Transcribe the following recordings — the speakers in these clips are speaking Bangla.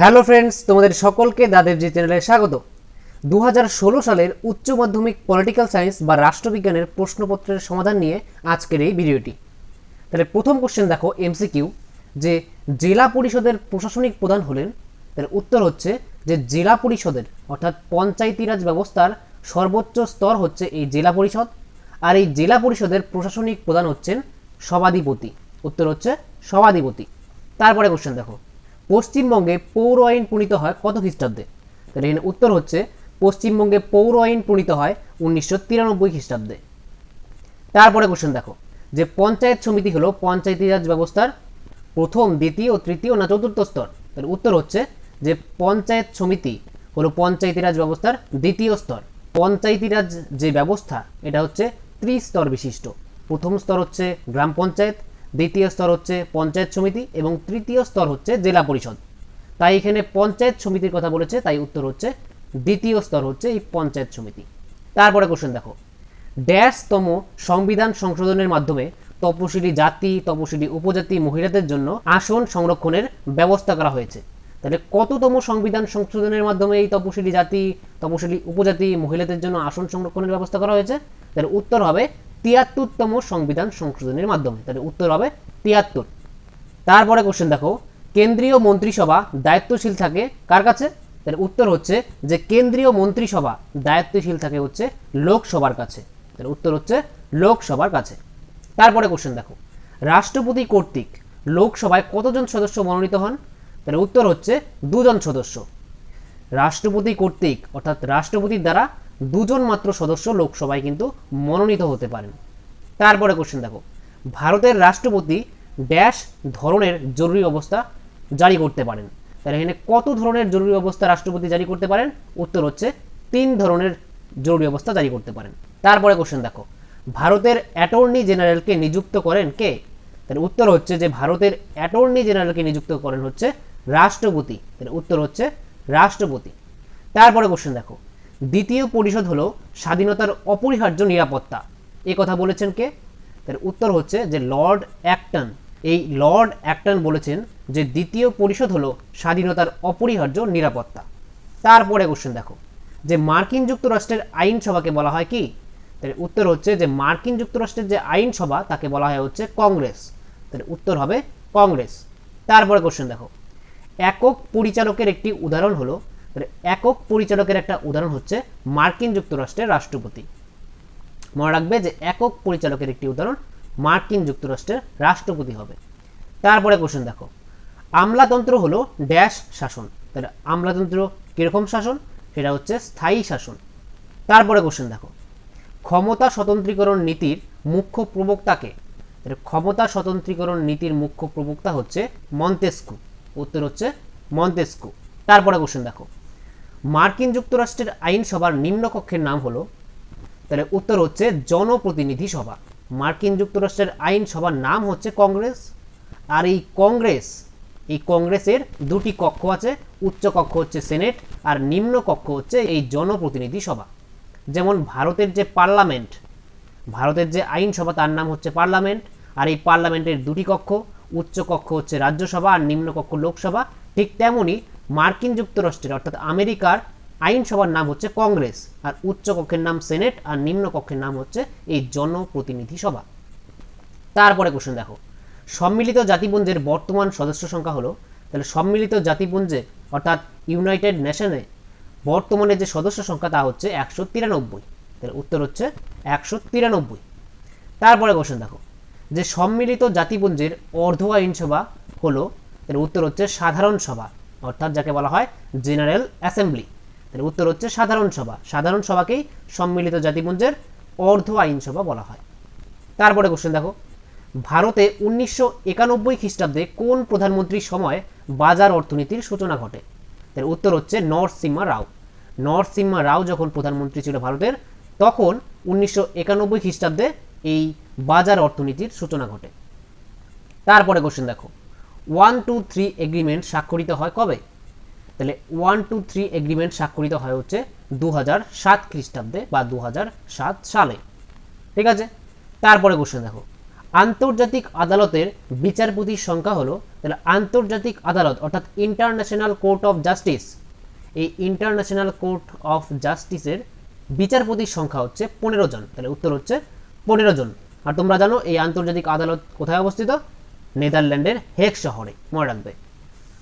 হ্যালো ফ্রেন্ডস, তোমাদের সকলকে দাদের জি চ্যানেলে স্বাগত। দু হাজার ষোলো সালের উচ্চ মাধ্যমিক পলিটিক্যাল সায়েন্স বা রাষ্ট্রবিজ্ঞানের প্রশ্নপত্রের সমাধান নিয়ে আজকের এই ভিডিওটি। তাহলে প্রথম কোশ্চেন দেখো এমসিকিউ যে জেলা পরিষদের প্রশাসনিক প্রধান হলেন, তাহলে উত্তর হচ্ছে যে জেলা পরিষদের, অর্থাৎ পঞ্চায়েতি রাজ ব্যবস্থার সর্বোচ্চ স্তর হচ্ছে এই জেলা পরিষদ, আর এই জেলা পরিষদের প্রশাসনিক প্রধান হচ্ছেন সভাধিপতি। উত্তর হচ্ছে সভাধিপতি। তারপরে কোশ্চেন দেখো। পশ্চিমবঙ্গে পৌর আইন প্রণীত হয় কত খ্রিস্টাব্দে? তাহলে এখানে উত্তর হচ্ছে, পশ্চিমবঙ্গে পৌর আইন প্রণীত হয় উনিশশো তিরানব্বই খ্রিস্টাব্দে। তারপরে কোশ্চেন দেখো, যে পঞ্চায়েত সমিতি হলো পঞ্চায়েতি রাজ ব্যবস্থার প্রথম, দ্বিতীয়, তৃতীয় না চতুর্থ স্তর? তাহলে উত্তর হচ্ছে যে পঞ্চায়েত সমিতি হলো পঞ্চায়েতি রাজ ব্যবস্থার দ্বিতীয় স্তর। পঞ্চায়েতি রাজ যে ব্যবস্থা, এটা হচ্ছে ত্রিস্তর বিশিষ্ট। প্রথম স্তর হচ্ছে গ্রাম পঞ্চায়েত দ্বিতীয় স্তর হচ্ছে পঞ্চায়েত সমিতি এবং তৃতীয় স্তর হচ্ছে জেলা পরিষদ। তাই এখানে পঞ্চায়েত সমিতির কথা বলেছে, তাই উত্তর হচ্ছে দ্বিতীয় স্তর হচ্ছে এই পঞ্চায়েত সমিতি। তারপরে কোশ্চেন দেখো। ড্যাশতম সংবিধান সংশোধনের মাধ্যমে তপশিলি জাতি, তপশিলি উপজাতি মহিলাদের জন্য আসন সংরক্ষণের ব্যবস্থা করা হয়েছে। তাহলে কততম সংবিধান সংশোধনের মাধ্যমে এই তপশিলি জাতি, তপশিলি উপজাতি মহিলাদের জন্য আসন সংরক্ষণের ব্যবস্থা করা হয়েছে? তাহলে উত্তর হবে তিয়াত্তরতম সংবিধান সংশোধনের মাধ্যমে। তাহলে উত্তর হবে তিয়াত্তর। তারপরে কোশ্চেন দেখো, কেন্দ্রীয় মন্ত্রিসভা দায়িত্বশীল থাকে কার কাছে? তাহলে উত্তর হচ্ছে যে কেন্দ্রীয় মন্ত্রিসভা দায়িত্বশীল থাকে হচ্ছে লোকসভার কাছে। তাহলে উত্তর হচ্ছে লোকসভার কাছে। তারপরে কোশ্চেন দেখো, রাষ্ট্রপতি কর্তৃক লোকসভায় কতজন সদস্য মনোনীত হন? তাহলে উত্তর হচ্ছে দুজন সদস্য। রাষ্ট্রপতি কর্তৃক, অর্থাৎ রাষ্ট্রপতির দ্বারা দুজন মাত্র সদস্য লোকসভায় কিন্তু মনোনীত হতে পারেন। তারপরে কোশ্চেন দেখো। ভারতের রাষ্ট্রপতি ড্যাশ ধরনের জরুরি অবস্থা জারি করতে পারেন। তাহলে এখানে কত ধরনের জরুরি অবস্থা রাষ্ট্রপতি জারি করতে পারেন? উত্তর হচ্ছে তিন ধরনের জরুরি অবস্থা জারি করতে পারেন। তারপরে কোশ্চেন দেখো। ভারতের অ্যাটর্নি জেনারেলকে নিযুক্ত করেন কে? তাহলে উত্তর হচ্ছে যে ভারতের অ্যাটর্নি জেনারেলকে নিযুক্ত করেন হচ্ছে রাষ্ট্রপতি। তাহলে উত্তর হচ্ছে রাষ্ট্রপতি। তারপরে কোশ্চেন দেখো। দ্বিতীয় পরিষদ হলো স্বাধীনতার অপরিহার্য নিরাপত্তা। এ কথা বলেছেন কে? তার উত্তর হচ্ছে যে লর্ড অ্যাক্টন। এই লর্ড অ্যাক্টন বলেছেন যে দ্বিতীয় পরিষদ হলো স্বাধীনতার অপরিহার্য নিরাপত্তা। তারপরে কোশ্চেন দেখো। যে মার্কিন যুক্তরাষ্ট্রের আইনসভাকে বলা হয় কি? তার উত্তর হচ্ছে যে মার্কিন যুক্তরাষ্ট্রের যে আইনসভা, তাকে বলা হয় হচ্ছে কংগ্রেস। তার উত্তর হবে কংগ্রেস। তারপরে কোশ্চেন দেখো। একক পরিচালকের একটি উদাহরণ হলো একক পরিচালকের একটা উদাহরণ হচ্ছে মার্কিন যুক্তরাষ্ট্রের রাষ্ট্রপতি। মনে রাখবে যে একক পরিচালকের একটি উদাহরণ মার্কিন যুক্তরাষ্ট্রের রাষ্ট্রপতি হবে। তারপরে কোশ্চেন দেখো। আমলাতন্ত্র হলো ড্যাশ শাসন। তাহলে আমলাতন্ত্র কীরকম শাসন? সেটা হচ্ছে স্থায়ী শাসন। তারপরে কোশ্চেন দেখো। ক্ষমতা স্বতন্ত্রীকরণ নীতির মুখ্য প্রবক্তাকে ক্ষমতা স্বতন্ত্রীকরণ নীতির মুখ্য প্রবক্তা হচ্ছে মন্তেস্কু। উত্তর হচ্ছে মন্তেস্কু। তারপরে কোশ্চেন দেখো। মার্কিন যুক্তরাষ্ট্রের আইনসভার নিম্নকক্ষের নাম হলো, তাহলে উত্তর হচ্ছে জনপ্রতিনিধি সভা। মার্কিন যুক্তরাষ্ট্রের আইনসভার নাম হচ্ছে কংগ্রেস, আর এই কংগ্রেস, এই কংগ্রেসের দুটি কক্ষ আছে, উচ্চ কক্ষ হচ্ছে সেনেট, আর নিম্ন কক্ষ হচ্ছে এই জনপ্রতিনিধি সভা। যেমন ভারতের যে পার্লামেন্ট, ভারতের যে আইনসভা তার নাম হচ্ছে পার্লামেন্ট, আর এই পার্লামেন্টের দুটি কক্ষ, উচ্চ কক্ষ হচ্ছে রাজ্যসভা, আর নিম্ন কক্ষ লোকসভা। ঠিক তেমনই মার্কিন যুক্তরাষ্ট্রের, অর্থাৎ আমেরিকার আইনসভার নাম হচ্ছে কংগ্রেস, আর উচ্চ কক্ষের নাম সেনেট, আর নিম্ন কক্ষের নাম হচ্ছে এই জনপ্রতিনিধি সভা। তারপরে কোশ্চেন দেখো, সম্মিলিত জাতিপুঞ্জের বর্তমান সদস্য সংখ্যা হলো, তাহলে সম্মিলিত জাতিপুঞ্জে, অর্থাৎ ইউনাইটেড নেশনে, বর্তমানে যে সদস্য সংখ্যা তা হচ্ছে একশো তিরানব্বই, তাহলে উত্তর হচ্ছে একশো তিরানব্বই। তারপরে কোশ্চেন দেখো, যে সম্মিলিত জাতিপুঞ্জের অর্ধ আইনসভা হলো তাহলে উত্তর হচ্ছে সাধারণ সভা, অর্থাৎ যাকে বলা হয় জেনারেল অ্যাসেম্বলি। তাহলে উত্তর হচ্ছে সাধারণ সভা। সাধারণ সভাকেই সম্মিলিত জাতিপুঞ্জের অর্ধ আইনসভা বলা হয়। তারপরে কোশ্চেন দেখো। ভারতে উনিশশো একানব্বই খ্রিস্টাব্দে কোন প্রধানমন্ত্রীর সময় বাজার অর্থনীতির সূচনা ঘটে? এর উত্তর হচ্ছে নরসিম্মা রাও। নরসিম্মা রাও যখন প্রধানমন্ত্রী ছিল ভারতের, তখন উনিশশো একানব্বই খ্রিস্টাব্দে এই বাজার অর্থনীতির সূচনা ঘটে। তারপরে কোশ্চেন দেখো। ওয়ান টু থ্রি এগ্রিমেন্ট স্বাক্ষরিত হয় কবে? তাহলে ওয়ান টু থ্রি এগ্রিমেন্ট স্বাক্ষরিত হয় হচ্ছে দু হাজার সাত খ্রিস্টাব্দে বা দু হাজার সাত সালে। ঠিক আছে? তারপরে কোশ্চেন দেখো। আন্তর্জাতিক আদালতের বিচারপতির সংখ্যা হলো, তাহলে আন্তর্জাতিক আদালত অর্থাৎ ইন্টারন্যাশনাল কোর্ট অফ জাস্টিস এই ইন্টারন্যাশনাল কোর্ট অফ জাস্টিসের বিচারপতির সংখ্যা হচ্ছে পনেরো জন। তাহলে উত্তর হচ্ছে পনেরো জন। আর তোমরা জানো এই আন্তর্জাতিক আদালত কোথায় অবস্থিত? নেদারল্যান্ডের হেক শহরে মনে রাখবে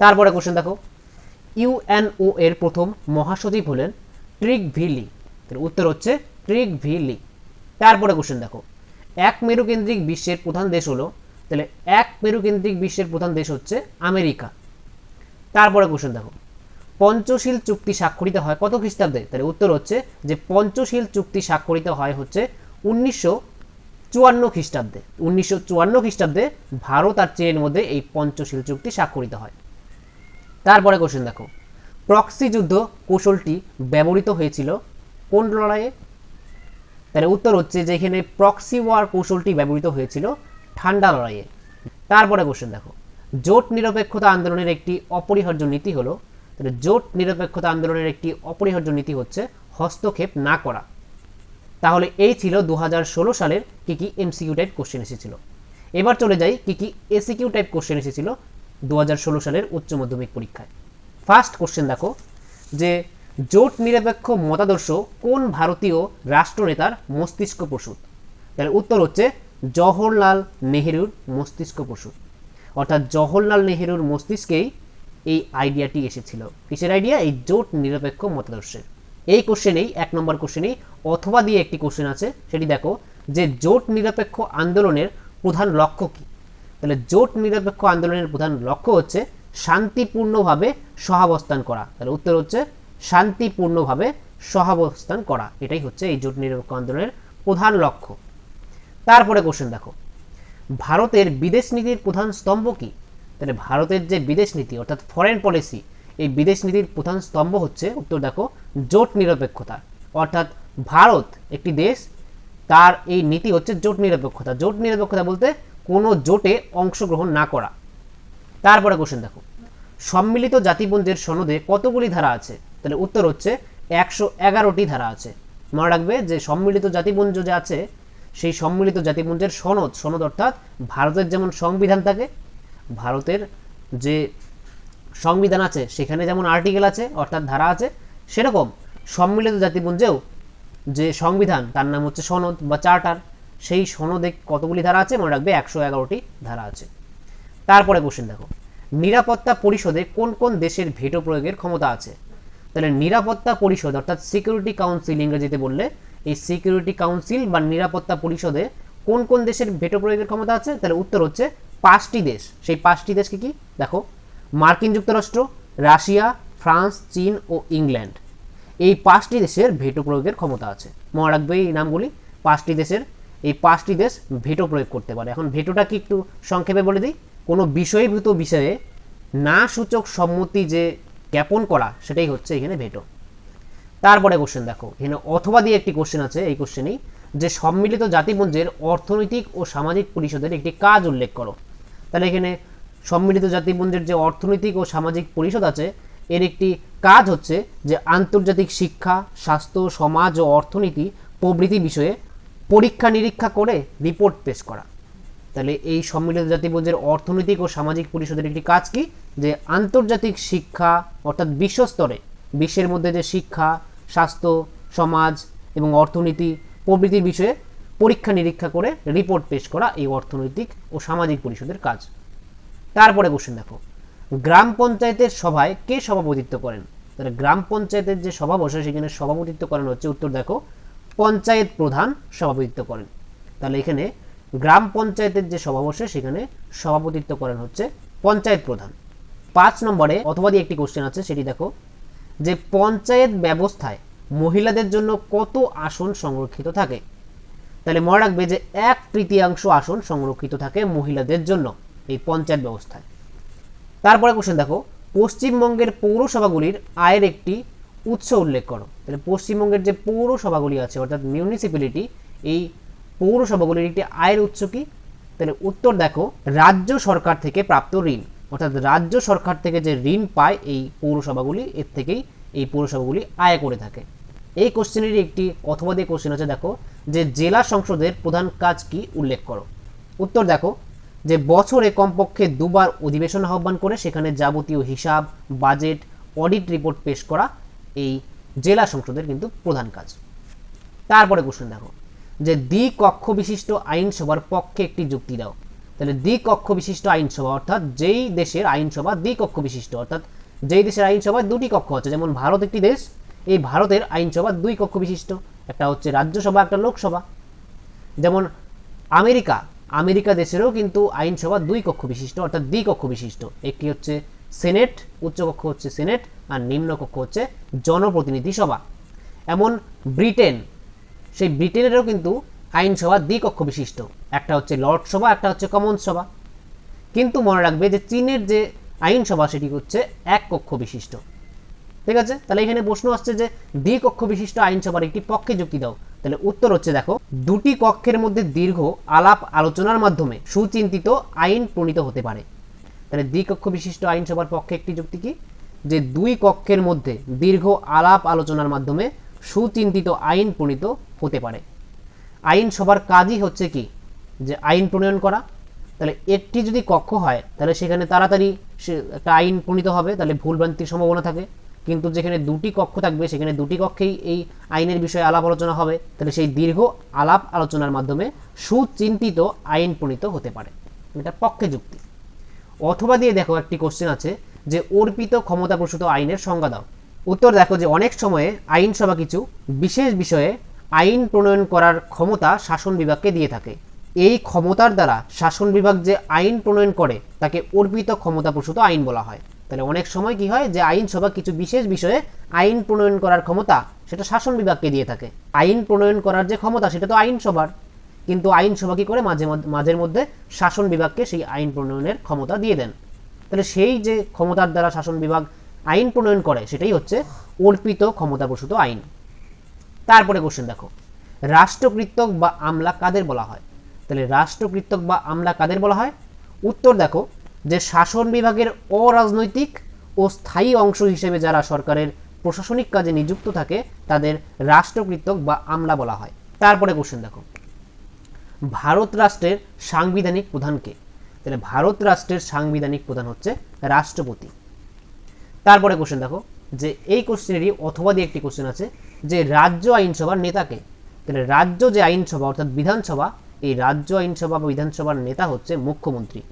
তারপরে কোশ্চেন দেখো। ইউএনও এর প্রথম মহাসচিব হলেন ট্রিক ভিলি উত্তর হচ্ছে ট্রিক ভিলি তারপরে কোশ্চেন দেখো। এক মেরুকেন্দ্রিক বিশ্বের প্রধান দেশ হলো, তাহলে এক মেরুকেন্দ্রিক বিশ্বের প্রধান দেশ হচ্ছে আমেরিকা। তারপরে কোশ্চেন দেখো। পঞ্চশীল চুক্তি স্বাক্ষরিত হয় কত খ্রিস্টাব্দে? তাহলে উত্তর হচ্ছে যে পঞ্চশীল চুক্তি স্বাক্ষরিত হয় হচ্ছে উনিশশো চুয়ান্ন খ্রিস্টাব্দে, উনিশশো চুয়ান্ন খ্রিস্টাব্দে ভারত আর চীনের মধ্যে এই পঞ্চশীল চুক্তি স্বাক্ষরিত হয়। তারপরে কোশ্চেন দেখো। প্রক্সি যুদ্ধ কৌশলটি ব্যবহৃত হয়েছিল কোন লড়াইয়ে? তাহলে উত্তর হচ্ছে যে এখানে প্রক্সি ওয়ার কৌশলটি ব্যবহৃত হয়েছিল ঠান্ডা লড়াইয়ে। তারপরে কোশ্চেন দেখো। জোট নিরপেক্ষতা আন্দোলনের একটি অপরিহার্য নীতি হলো, তাহলে জোট নিরপেক্ষতা আন্দোলনের একটি অপরিহার্য নীতি হচ্ছে হস্তক্ষেপ না করা। তাহলে এই ছিল দু হাজার ষোলো সালের কি কি এমসিকিউ টাইপ কোশ্চেন এসেছিল। এবার চলে যাই কি কি এসিকিউ টাইপ কোশ্চেন এসেছিল দু হাজার ষোলো সালের উচ্চ মাধ্যমিক পরীক্ষায়। ফার্স্ট কোশ্চেন দেখো, যে জোট নিরপেক্ষ মতাদর্শ কোন ভারতীয় রাষ্ট্রনেতার মস্তিষ্ক প্রসূত? তাহলে উত্তর হচ্ছে জওহরলাল নেহেরুর মস্তিষ্ক প্রসূত। অর্থাৎ জওহরলাল নেহেরুর মস্তিষ্কেই এই আইডিয়াটি এসেছিল। কিসের আইডিয়া এই জোট নিরপেক্ষ মতাদর্শের। এই কোশ্চেনেই, এক নম্বর কোশ্চেনেই অথবা দিয়ে একটি কোশ্চেন আছে, সেটি দেখো যে জোট নিরপেক্ষ আন্দোলনের প্রধান লক্ষ্য কী? তাহলে জোট নিরপেক্ষ আন্দোলনের প্রধান লক্ষ্য হচ্ছে শান্তিপূর্ণভাবে সহাবস্থান করা। তাহলে উত্তর হচ্ছে শান্তিপূর্ণভাবে সহাবস্থান করা। এটাই হচ্ছে এই জোট নিরপেক্ষ আন্দোলনের প্রধান লক্ষ্য। তারপরে কোশ্চেন দেখো, ভারতের বিদেশ নীতির প্রধান স্তম্ভ কি? তাহলে ভারতের যে বিদেশ নীতি, অর্থাৎ ফরেন পলিসি এই বিদেশ নীতির প্রধান স্তম্ভ হচ্ছে, উত্তর দেখো, জোট নিরপেক্ষতা। অর্থাৎ ভারত একটি দেশ, তার এই নীতি হচ্ছে জোট নিরপেক্ষতা। জোট নিরপেক্ষতা বলতে কোনো জোটে অংশগ্রহণ না করা। তারপরে কোশ্চেন দেখো। সম্মিলিত জাতিপুঞ্জের সনদে কতগুলি ধারা আছে? তাহলে উত্তর হচ্ছে একশো এগারোটি ধারা আছে। মনে রাখবে যে সম্মিলিত জাতিপুঞ্জ যে আছে, সেই সম্মিলিত জাতিপুঞ্জের সনদ সনদ অর্থাৎ ভারতের যেমন সংবিধান থাকে, ভারতের যে সংবিধান আছে, সেখানে যেমন আর্টিকেল আছে, অর্থাৎ ধারা আছে, সেরকম সম্মিলিত জাতিপুঞ্জেও যে সংবিধান, তার নাম হচ্ছে সনদ বা চার্টার, সেই সনদে কতগুলি ধারা আছে মনে রাখবে? একশো এগারোটি ধারা আছে। তারপরে কোশ্চেন দেখো। নিরাপত্তা পরিষদে কোন কোন দেশের ভেটো প্রয়োগের ক্ষমতা আছে? তাহলে নিরাপত্তা পরিষদ, অর্থাৎ সিকিউরিটি কাউন্সিল ইংরেজিতে বললে, এই সিকিউরিটি কাউন্সিল বা নিরাপত্তা পরিষদে কোন কোন দেশের ভেটো প্রয়োগের ক্ষমতা আছে? তাহলে উত্তর হচ্ছে পাঁচটি দেশ। সেই পাঁচটি দেশ কি কি? দেখো মার্কিন যুক্তরাষ্ট্র, রাশিয়া, ফ্রান্স, চীন ও ইংল্যান্ড। এই পাঁচটি দেশের ভেটো প্রয়োগের ক্ষমতা আছে। মনে রাখবে এই নামগুলি? পাঁচটি দেশের, এই পাঁচটি দেশ ভেটো প্রয়োগ করতে পারে। এখন ভেটোটা কি একটু সংক্ষেপে বলে দিই? কোনো বিষয়ভূত বিষয়ে না সূচক সম্মতি যে জ্ঞাপন করা, সেটাই হচ্ছে এখানে ভেটো। তারপরে কোশ্চেন দেখো। এখানে অথবা দিয়ে একটি কোশ্চেন আছে, এই কোশ্চেনেই যে সম্মিলিত জাতিপুঞ্জের অর্থনৈতিক ও সামাজিক পরিষদের একটি কাজ উল্লেখ করো। তাহলে এখানে সম্মিলিত জাতিপুঞ্জের যে অর্থনৈতিক ও সামাজিক পরিষদ আছে, এর একটি কাজ হচ্ছে যে আন্তর্জাতিক শিক্ষা, স্বাস্থ্য, সমাজ ও অর্থনীতি প্রভৃতি বিষয়ে পরীক্ষা নিরীক্ষা করে রিপোর্ট পেশ করা। তাহলে এই সম্মিলিত জাতিপুঞ্জের অর্থনৈতিক ও সামাজিক পরিষদের একটি কাজ কি? যে আন্তর্জাতিক শিক্ষা অর্থাৎ বিশ্বস্তরে বিশ্বের মধ্যে যে শিক্ষা, স্বাস্থ্য, সমাজ এবং অর্থনীতি প্রভৃতির বিষয়ে পরীক্ষা নিরীক্ষা করে রিপোর্ট পেশ করা এই অর্থনৈতিক ও সামাজিক পরিষদের কাজ। তারপরে কোশ্চেন দেখো। গ্রাম পঞ্চায়েতের সভায় কে সভাপতিত্ব করেন? তাহলে গ্রাম পঞ্চায়েতের যে সভা বসে, সেখানে সভাপতিত্ব করেন হচ্ছে উত্তর দেখো, পঞ্চায়েত প্রধান সভাপতিত্ব করেন। তাহলে এখানে গ্রাম পঞ্চায়েতের যে সভা বসে, সেখানে সভাপতিত্ব করেন হচ্ছে পঞ্চায়েত প্রধান। পাঁচ নম্বরে অথবা দিয়ে একটি কোশ্চেন আছে, সেটি দেখো, যে পঞ্চায়েত ব্যবস্থায় মহিলাদের জন্য কত আসন সংরক্ষিত থাকে? তাহলে মনে রাখবে যে এক তৃতীয়াংশ আসন সংরক্ষিত থাকে মহিলাদের জন্য। এই পঞ্চায়েত ব্যবস্থায়। তারপরে কোশ্চেন দেখো, পশ্চিমবঙ্গের পৌরসভাগুলির আয়ের একটি উৎস উল্লেখ করো। তাহলে পশ্চিমবঙ্গের যে পৌরসভাগুলি আছে, অর্থাৎ মিউনিসিপ্যালিটি এই পৌরসভাগুলির একটি আয়ের উৎস কি? তাহলে উত্তর দেখো, রাজ্য সরকার থেকে প্রাপ্ত ঋণ। অর্থাৎ রাজ্য সরকার থেকে যে ঋণ পায় এই পৌরসভাগুলি, এর থেকেই এই পৌরসভাগুলি আয় করে থাকে। এই কোশ্চেনেরই একটি অথবা দিয়ে কোশ্চেন আছে, দেখো, যে জেলা সংসদের প্রধান কাজ কি? উল্লেখ করো। উত্তর দেখো যে বছরে কমপক্ষে দুবার অধিবেশন আহ্বান করে সেখানে যাবতীয় হিসাব, বাজেট, অডিট রিপোর্ট পেশ করা এই জেলা সংসদের কিন্তু প্রধান কাজ। তারপরে কোশ্চেন দেখো, যে দ্বিকক্ষ বিশিষ্ট আইনসভার পক্ষে একটি যুক্তি দাও। তাহলে দ্বিকক্ষ বিশিষ্ট আইনসভা অর্থাৎ যেই দেশের আইনসভা দ্বিকক্ষ বিশিষ্ট, অর্থাৎ যেই দেশের আইনসভায় দুটি কক্ষ আছে, যেমন ভারত একটি দেশ, এই ভারতের আইনসভা দুই কক্ষ বিশিষ্ট। একটা হচ্ছে রাজ্যসভা, একটা লোকসভা। যেমন আমেরিকা আমেরিকা দেশেরও কিন্তু আইনসভা দুই কক্ষ বিশিষ্ট, অর্থাৎ দ্বিকক্ষ বিশিষ্ট। একটি হচ্ছে সেনেট উচ্চকক্ষ হচ্ছে সেনেট, আর নিম্নকক্ষ হচ্ছে জনপ্রতিনিধি সভা। এমন ব্রিটেন, সেই ব্রিটেনেরও কিন্তু আইনসভা দ্বিকক্ষ বিশিষ্ট। একটা হচ্ছে লর্ড সভা, একটা হচ্ছে কমন সভা। কিন্তু মনে রাখবে যে চীনের যে আইনসভা, সেটি হচ্ছে এক কক্ষ বিশিষ্ট। ঠিক আছে? তাহলে এখানে প্রশ্ন আসছে যে দ্বিকক্ষ বিশিষ্ট আইনসভার একটি পক্ষে যুক্তি দাও। তাহলে উত্তর হচ্ছে দেখো, দুটি কক্ষের মধ্যে দীর্ঘ আলাপ আলোচনার মাধ্যমে সুচিন্তিত আইন প্রণীত হতে পারে। তাহলে দ্বিকক্ষ বিশিষ্ট আইনসভার পক্ষে একটি যুক্তি কি? যে দুই কক্ষের মধ্যে দীর্ঘ আলাপ আলোচনার মাধ্যমে সুচিন্তিত আইন প্রণীত হতে পারে। আইনসভার কাজই হচ্ছে কি? যে আইন প্রণয়ন করা। তাহলে একটি যদি কক্ষ হয়, তাহলে সেখানে তাড়াতাড়ি সে একটা আইন প্রণীত হবে, তাহলে ভুলভ্রান্তির সম্ভাবনা থাকে। কিন্তু যেখানে দুটি কক্ষ থাকবে, সেখানে দুটি কক্ষেই এই আইনের বিষয়ে আলাপ আলোচনা হবে। তাহলে সেই দীর্ঘ আলাপ আলোচনার মাধ্যমে সুচিন্তিত আইন প্রণীত হতে পারে। এটা পক্ষে যুক্তি। অথবা দিয়ে দেখো একটি কোশ্চেন আছে যে, অর্পিত ক্ষমতা প্রসূত আইনের সংজ্ঞা দাও। উত্তর দেখো যে, অনেক সময়ে আইনসভা কিছু বিশেষ বিষয়ে আইন প্রণয়ন করার ক্ষমতা শাসন বিভাগকে দিয়ে থাকে। এই ক্ষমতার দ্বারা শাসন বিভাগ যে আইন প্রণয়ন করে, তাকে অর্পিত ক্ষমতা প্রসূত আইন বলা হয়। তাহলে অনেক সময় কি হয় যে আইনসভা কিছু বিশেষ বিষয়ে আইন প্রণয়ন করার ক্ষমতা সেটা শাসন বিভাগকে দিয়ে থাকে। আইন প্রণয়ন করার যে ক্ষমতা সেটা তো আইনসভার কিন্তু আইনসভা কি করে? মাঝে মাঝের মধ্যে শাসন বিভাগকে সেই আইন প্রণয়নের ক্ষমতা দিয়ে দেন। তাহলে সেই যে ক্ষমতার দ্বারা শাসন বিভাগ আইন প্রণয়ন করে সেটাই হচ্ছে অর্পিত ক্ষমতাপ্রসূত আইন। তারপরে কোশ্চেন দেখো। রাষ্ট্রকৃতক বা আমলা কাদের বলা হয়? তাহলে রাষ্ট্রকৃতক বা আমলা কাদের বলা হয়? উত্তর দেখো। যে শাসন বিভাগের অরাজনৈতিক ও স্থায়ী অংশ হিসেবে যারা সরকারের প্রশাসনিক কাজে নিযুক্ত থাকে, তাদের রাষ্ট্রকৃতক বা আমলা বলা হয়। তারপরে কোশ্চেন দেখো। ভারত রাষ্ট্রের সাংবিধানিক প্রধানকে তাহলে ভারত রাষ্ট্রের সাংবিধানিক প্রধান হচ্ছে রাষ্ট্রপতি। তারপরে কোশ্চেন দেখো, যে এই কোশ্চেনেরই অথবা দিয়ে একটি কোশ্চেন আছে, যে রাজ্য আইনসভার নেতাকে তাহলে রাজ্য যে আইনসভা, অর্থাৎ বিধানসভা, এই রাজ্য আইনসভা বা বিধানসভার নেতা হচ্ছে মুখ্যমন্ত্রী।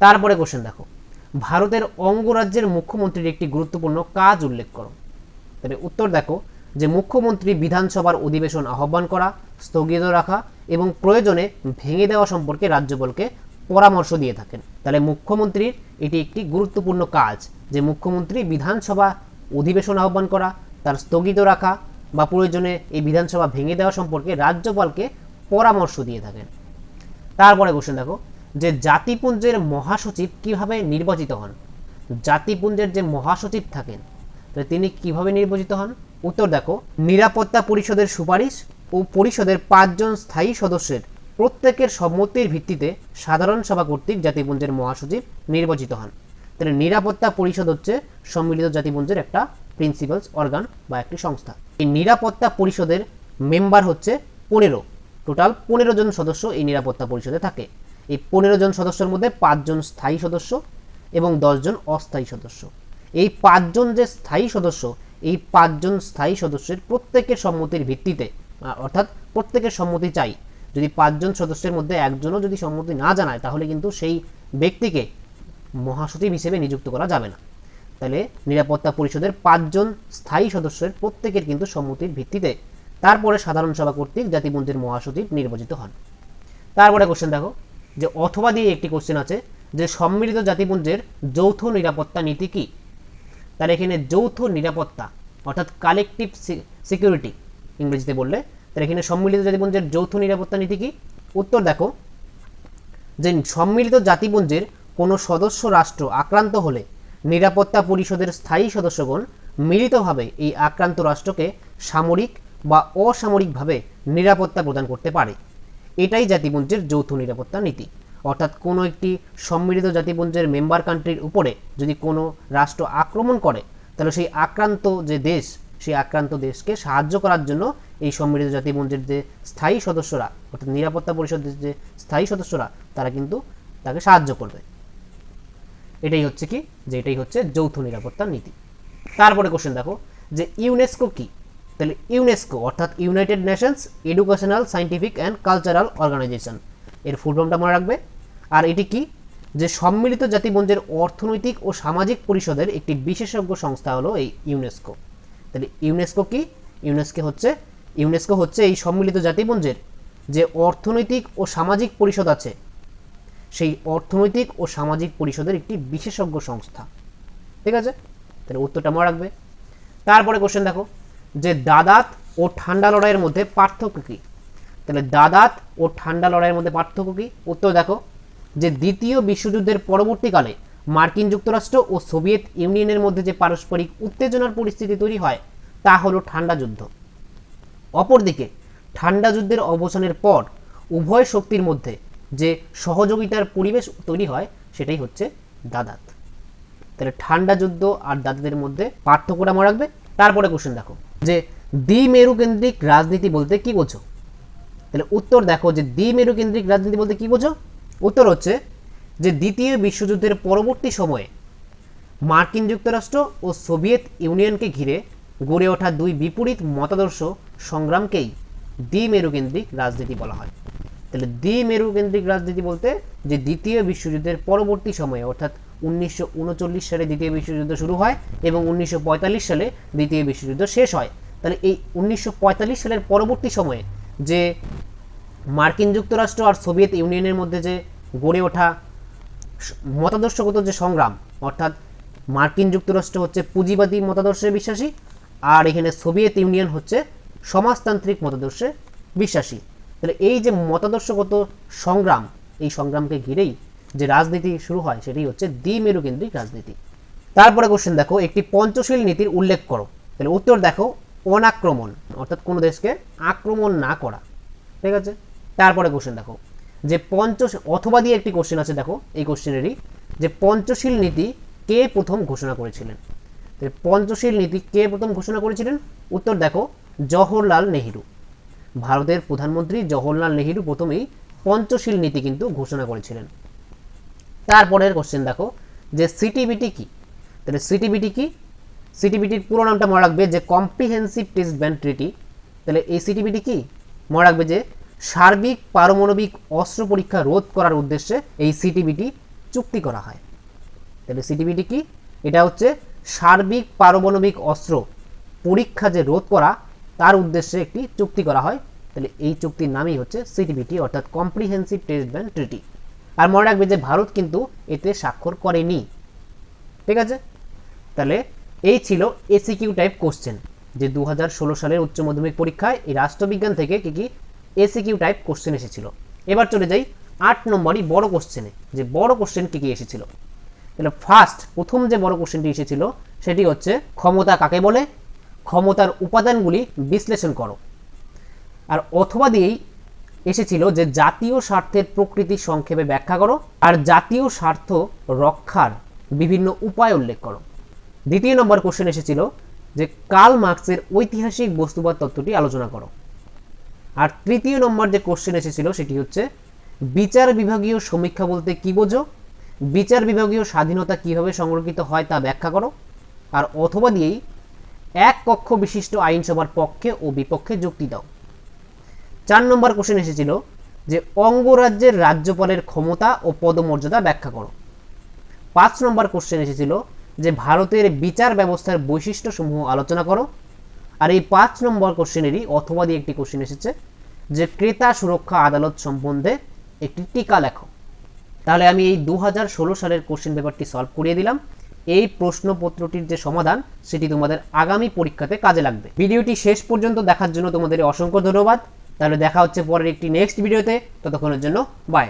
তারপরে কোশ্চেন দেখো। ভারতের অঙ্গরাজ্যের মুখ্যমন্ত্রীর একটি গুরুত্বপূর্ণ কাজ উল্লেখ করো। তাহলে উত্তর দেখো, যে মুখ্যমন্ত্রী বিধানসভার অধিবেশন আহ্বান করা, স্থগিত রাখা এবং প্রয়োজনে ভেঙে দেওয়া সম্পর্কে রাজ্যপালকে পরামর্শ দিয়ে থাকেন। তাহলে মুখ্যমন্ত্রীর এটি একটি গুরুত্বপূর্ণ কাজ, যে মুখ্যমন্ত্রী বিধানসভা অধিবেশন আহ্বান করা, তার স্থগিত রাখা বা প্রয়োজনে এই বিধানসভা ভেঙে দেওয়া সম্পর্কে রাজ্যপালকে পরামর্শ দিয়ে থাকেন। তারপরে কোশ্চেন দেখো যে জাতিপুঞ্জের মহাসচিব কীভাবে নির্বাচিত হন? জাতিপুঞ্জের যে মহাসচিব থাকেন তিনি কীভাবে নির্বাচিত হন? উত্তর দেখো, নিরাপত্তা পরিষদের সুপারিশ ও পরিষদের পাঁচজন স্থায়ী সদস্যের প্রত্যেকের সম্মতির ভিত্তিতে সাধারণ সভা কর্তৃক জাতিপুঞ্জের মহাসচিব নির্বাচিত হন। তাহলে নিরাপত্তা পরিষদ হচ্ছে সম্মিলিত জাতিপুঞ্জের একটা প্রিন্সিপালস অর্গান বা একটি সংস্থা। এই নিরাপত্তা পরিষদের মেম্বার হচ্ছে পনেরো। টোটাল পনেরো জন সদস্য এই নিরাপত্তা পরিষদে থাকে। এই পনেরো জন সদস্যের মধ্যে পাঁচজন স্থায়ী সদস্য এবং দশজন অস্থায়ী সদস্য। এই পাঁচজন যে স্থায়ী সদস্য, এই পাঁচজন স্থায়ী সদস্যের প্রত্যেকের সম্মতির ভিত্তিতে অর্থাৎ প্রত্যেকের সম্মতি চাই। যদি পাঁচজন সদস্যের মধ্যে একজনও যদি সম্মতি না জানায়, তাহলে কিন্তু সেই ব্যক্তিকে মহাসচিব হিসেবে নিযুক্ত করা যাবে না। তাহলে নিরাপত্তা পরিষদের পাঁচজন স্থায়ী সদস্যের প্রত্যেকের কিন্তু সম্মতির ভিত্তিতে তারপরে সাধারণ সভা কর্তৃক জাতিপুঞ্জের মহাসচিব নির্বাচিত হন। তারপরে কোশ্চেন দেখো। যে অথবা দিয়ে একটি কোশ্চেন আছে যে সম্মিলিত জাতিপুঞ্জের যৌথ নিরাপত্তা নীতি কি? তার এখানে যৌথ নিরাপত্তা, অর্থাৎ কালেকটিভ সিকিউরিটি ইংরেজিতে বললে, তার এখানে সম্মিলিত জাতিপুঞ্জের যৌথ নিরাপত্তা নীতি কি? উত্তর দেখো, যে সম্মিলিত জাতিপুঞ্জের কোনো সদস্য রাষ্ট্র আক্রান্ত হলে নিরাপত্তা পরিষদের স্থায়ী সদস্যগণ মিলিতভাবে এই আক্রান্ত রাষ্ট্রকে সামরিক বা অসামরিকভাবে নিরাপত্তা প্রদান করতে পারে। এটাই জাতিপুঞ্জের যৌথ নিরাপত্তা নীতি। অর্থাৎ কোনো একটি সম্মিলিত জাতিপুঞ্জের মেম্বার কান্ট্রির উপরে যদি কোনো রাষ্ট্র আক্রমণ করে, তাহলে সেই আক্রান্ত যে দেশ, সেই আক্রান্ত দেশকে সাহায্য করার জন্য এই সম্মিলিত জাতিপুঞ্জের যে স্থায়ী সদস্যরা, অর্থাৎ নিরাপত্তা পরিষদের যে স্থায়ী সদস্যরা, তারা কিন্তু তাকে সাহায্য করবে। এটাই হচ্ছে কি? যে এটাই হচ্ছে যৌথ নিরাপত্তার নীতি। তারপরে কোশ্চেন দেখো, যে ইউনেস্কো কি? তাহলে ইউনেস্কো অর্থাৎ United Nations Educational Scientific and Cultural Organization এর ফুল ফর্মটা মনে রাখবে। আর এটি কি? যে সম্মিলিত জাতিপুঞ্জের অর্থনৈতিক ও সামাজিক পরিষদের একটি বিশেষজ্ঞ সংস্থা হলো এই ইউনেস্কো তাহলে ইউনেস্কো কি? ইউনেস্কো হচ্ছে ইউনেস্কো হচ্ছে এই সম্মিলিত জাতিপুঞ্জের যে অর্থনৈতিক ও সামাজিক পরিষদ আছে, সেই অর্থনৈতিক ও সামাজিক পরিষদের একটি বিশেষজ্ঞ সংস্থা। ঠিক আছে? তাহলে উত্তরটা মনে রাখবে। তারপরে কোশ্চেন দেখো। যে দাদাত ও ঠান্ডা লড়াইয়ের মধ্যে পার্থক্য কী? তাহলে দাদাত ও ঠান্ডা লড়াইয়ের মধ্যে পার্থক্য কী? উত্তর দেখো, যে দ্বিতীয় বিশ্বযুদ্ধের পরবর্তীকালে মার্কিন যুক্তরাষ্ট্র ও সোভিয়েত ইউনিয়নের মধ্যে যে পারস্পরিক উত্তেজনার পরিস্থিতি তৈরি হয়, তা হলো ঠান্ডা যুদ্ধ। অপরদিকে, ঠান্ডা যুদ্ধের অবসানের পর উভয় শক্তির মধ্যে যে সহযোগিতার পরিবেশ তৈরি হয়, সেটাই হচ্ছে দাদাত। তাহলে ঠান্ডা যুদ্ধ আর দাদাদের মধ্যে পার্থক্যটা মনে রাখবে? তারপরে কোশ্চেন দেখো। যে দ্বিমেরু কেন্দ্রিক রাজনীতি বলতে কি বোঝো? তাহলে উত্তর দেখো যে দ্বিমেরু কেন্দ্রিক রাজনীতি বলতে কি বোঝো? উত্তর হচ্ছে যে দ্বিতীয় বিশ্বযুদ্ধের পরবর্তী সময়ে মার্কিন যুক্তরাষ্ট্র ও সোভিয়েত ইউনিয়নকে ঘিরে গড়ে ওঠা দুই বিপরীত মতাদর্শ সংগ্রামকেই দ্বিমেরুকেন্দ্রিক রাজনীতি বলা হয়। তাহলে দ্বিমেরুকেন্দ্রিক রাজনীতি বলতে যে দ্বিতীয় বিশ্বযুদ্ধের পরবর্তী সময়ে, অর্থাৎ উনিশশো উনচল্লিশ সালে দ্বিতীয় বিশ্বযুদ্ধ শুরু হয় এবং উনিশশো পঁয়তাল্লিশ সালে দ্বিতীয় বিশ্বযুদ্ধ শেষ হয়। তাহলে এই উনিশশো পঁয়তাল্লিশ সালের পরবর্তী সময়ে যে মার্কিন যুক্তরাষ্ট্র আর সোভিয়েত ইউনিয়নের মধ্যে যে গড়ে ওঠা মতাদর্শগত যে সংগ্রাম, অর্থাৎ মার্কিন যুক্তরাষ্ট্র হচ্ছে পুঁজিবাদী মতাদর্শে বিশ্বাসী আর এখানে সোভিয়েত ইউনিয়ন হচ্ছে সমাজতান্ত্রিক মতাদর্শে বিশ্বাসী। তাহলে এই যে মতাদর্শগত সংগ্রাম, এই সংগ্রামকে ঘিরেই যে রাজনীতি শুরু হয় সেটাই হচ্ছে দ্বিমেরুকেন্দ্রিক রাজনীতি। তারপরে কোশ্চেন দেখো, একটি পঞ্চশীল নীতির উল্লেখ করো। তাহলে উত্তর দেখো, অনাক্রমণ, অর্থাৎ কোনো দেশকে আক্রমণ না করা। ঠিক আছে? তারপরে কোশ্চেন দেখো, যে পঞ্চ অথবা দিয়ে একটি কোশ্চেন আছে দেখো, এই কোশ্চেনেরই যে পঞ্চশীল নীতি কে প্রথম ঘোষণা করেছিলেন? তাহলে পঞ্চশীল নীতি কে প্রথম ঘোষণা করেছিলেন? উত্তর দেখো, জওহরলাল নেহেরু। ভারতের প্রধানমন্ত্রী জওহরলাল নেহেরু প্রথমেই পঞ্চশীল নীতি কিন্তু ঘোষণা করেছিলেন। তারপরের কোশ্চেন দেখো, যে সিটিবিটি কি? তাহলে সিটিবিটি কি? সিটিবিটির পুরো নামটা মনে রাখবে যে কম্প্রিহেন্সিভ টেস্ট ব্যান ট্রিটি তাহলে এই সিটিবিটি কি? মনে রাখবে যে সার্বিক পারমাণবিক অস্ত্র পরীক্ষা রোধ করার উদ্দেশ্যে এই সিটিবিটি চুক্তি করা হয়। তাহলে সিটিবিটি কি? এটা হচ্ছে সার্বিক পারমাণবিক অস্ত্র পরীক্ষা যে রোধ করা, তার উদ্দেশ্যে একটি চুক্তি করা হয়। তাহলে এই চুক্তির নামই হচ্ছে সিটিবিটি অর্থাৎ কম্প্রিহেন্সিভ টেস্ট ব্যান ট্রিটি আর মনে রাখবে যে ভারত কিন্তু এতে স্বাক্ষর করেনি। ঠিক আছে? তাহলে এই ছিল এসিকিউ টাইপ কোশ্চেন যে দু হাজার ষোলো সালের উচ্চ মাধ্যমিক পরীক্ষায় এই রাষ্ট্রবিজ্ঞান থেকে কী কি এসিকিউ টাইপ কোশ্চেন এসেছিল। এবার চলে যাই আট নম্বরই বড় কোশ্চেনে যে বড় কোশ্চেন কি কি এসেছিল? তাহলে ফার্স্ট প্রথম যে বড় কোশ্চেনটি এসেছিল, সেটি হচ্ছে ক্ষমতা কাকে বলে? ক্ষমতার উপাদানগুলি বিশ্লেষণ করো। আর অথবা দিয়েই এসেছিল যে জাতীয় স্বার্থের প্রকৃতি সংক্ষেপে ব্যাখ্যা করো আর জাতীয় স্বার্থ রক্ষার বিভিন্ন উপায় উল্লেখ করো। দ্বিতীয় নম্বর কোশ্চেন এসেছিল যে কার্ল মার্কসের ঐতিহাসিক বস্তুবাদ তত্ত্বটি আলোচনা করো। আর তৃতীয় নম্বর যে কোশ্চেন এসেছিল সেটি হচ্ছে, বিচার বিভাগীয় সমীক্ষা বলতে কি বোঝো? বিচার বিভাগীয় স্বাধীনতা কীভাবে সংরক্ষিত হয় তা ব্যাখ্যা করো। আর অথবা দিয়েই এক কক্ষ বিশিষ্ট আইনসভার পক্ষে ও বিপক্ষে যুক্তি দাও। চার নম্বর কোশ্চেন এসেছিল যে অঙ্গরাজ্যের রাজ্যপালের ক্ষমতা ও পদমর্যাদা ব্যাখ্যা করো। পাঁচ নম্বর কোশ্চেন এসেছিল যে ভারতের বিচার ব্যবস্থার বৈশিষ্ট্যসমূহ আলোচনা করো। আর এই পাঁচ নম্বর কোশ্চেনেরই অথবা দিয়ে একটি কোশ্চেন এসেছে যে ক্রেতা সুরক্ষা আদালত সম্বন্ধে একটি টিকা লেখো। তাহলে আমি এই দু হাজার ষোলো সালের কোশ্চেন পেপারটি সলভ করিয়ে দিলাম। এই প্রশ্নপত্রটির যে সমাধান, সেটি তোমাদের আগামী পরীক্ষাতে কাজে লাগবে। ভিডিওটি শেষ পর্যন্ত দেখার জন্য তোমাদের অসংখ্য ধন্যবাদ। তাহলে দেখা হচ্ছে পরের একটি নেক্সট ভিডিওতে ততক্ষণের জন্য বাই